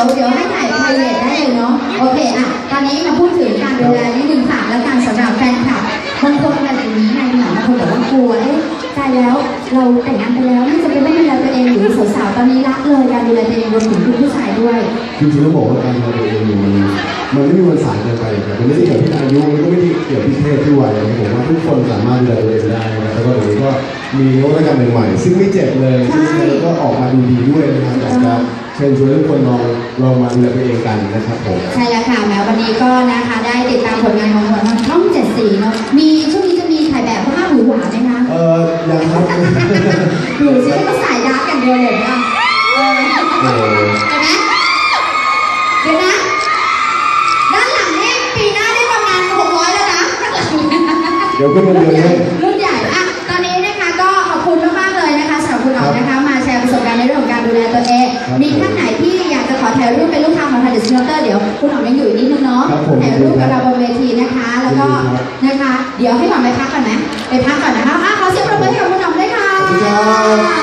ยวเดี๋ยวให้ถ่ายไพรเวทได้เลยเนาะโอเคอะตอนนี้มาพูดถึงการดูแลนิดนึงค่ะแล้วการสำหรับแฟนคลับบางคนแบบนี้ไงหนังบางคนบอกว่ากลัวเอ๊ะตายแล้วเราแต่งงานไปแล้วไม่จำเป็นต้องดูแลตัวเองหรือสาวๆตอนนี้ละเลยการดูแลตัวเองรวมถึงคุณผู้ชายด้วยจริงๆต้องบอกว่าการดูแลตัวเองเนี่ยมันมันไม่มีวันสายเกินไปครับมันไม่ได้เกี่ยวที่อายุมันก็ไม่ได้เกี่ยวที่เพศที่วัยนะครับผมว่าทุกคนสามารถดูแลตัวเองได้นะครับแล้วก็เดี๋ยวนี้ก็มีนวัตกรรมใหม่ๆซึ่งไม่เจ็บเลยใช่ซึ่งแล้วก็ออกมาดูดีด้วยนะครับอยากจะเชิญชวนทุกคนลองลองมาดูแลตัวเองกันนะครับผมใช่แล้วค่ะแม้วันนี้ก็นะคะได้ติดตามผลงานของเราทางช่องเจ็ดสีเนาะมีช่วงนี้จะมีถ่ายแบบภาพหวือหวาไหมคะเออยังครับดูซิก็สายดาร์กกันเดียวเลยนะเออโอ้โหเห็นไหมเดี๋ยวนะด้านหลังนี่ปีหน้าได้ประมาณ600แล้วนะข้างหลังเนี่ยเดี๋ยวขึ้นมาเดือนให้รุ่นใหญ่อะตอนนี้นะคะก็ขอบคุณมากๆเลยนะคะสำหรับคุณอ๋อนะคะ มาแชร์ประสบการณ์ในเรื่องของการดูแลตัวเอง เป็นลูกค้าของทันเดอร์สโนเตอร์เดี๋ยวคุณอ๋อยังอยู่อีกนิดนึงเนาะครับผมถ่ายรูปกับเราบนเวทีนะคะ แล้วก็ยินดีครับนะคะ เดี๋ยวให้หวังไปพักก่อนไหมไปพักก่อนนะคะอะขอเสียงปรบมือให้กับคุณอ๋อมด้วยค่ะขอบคุณครับ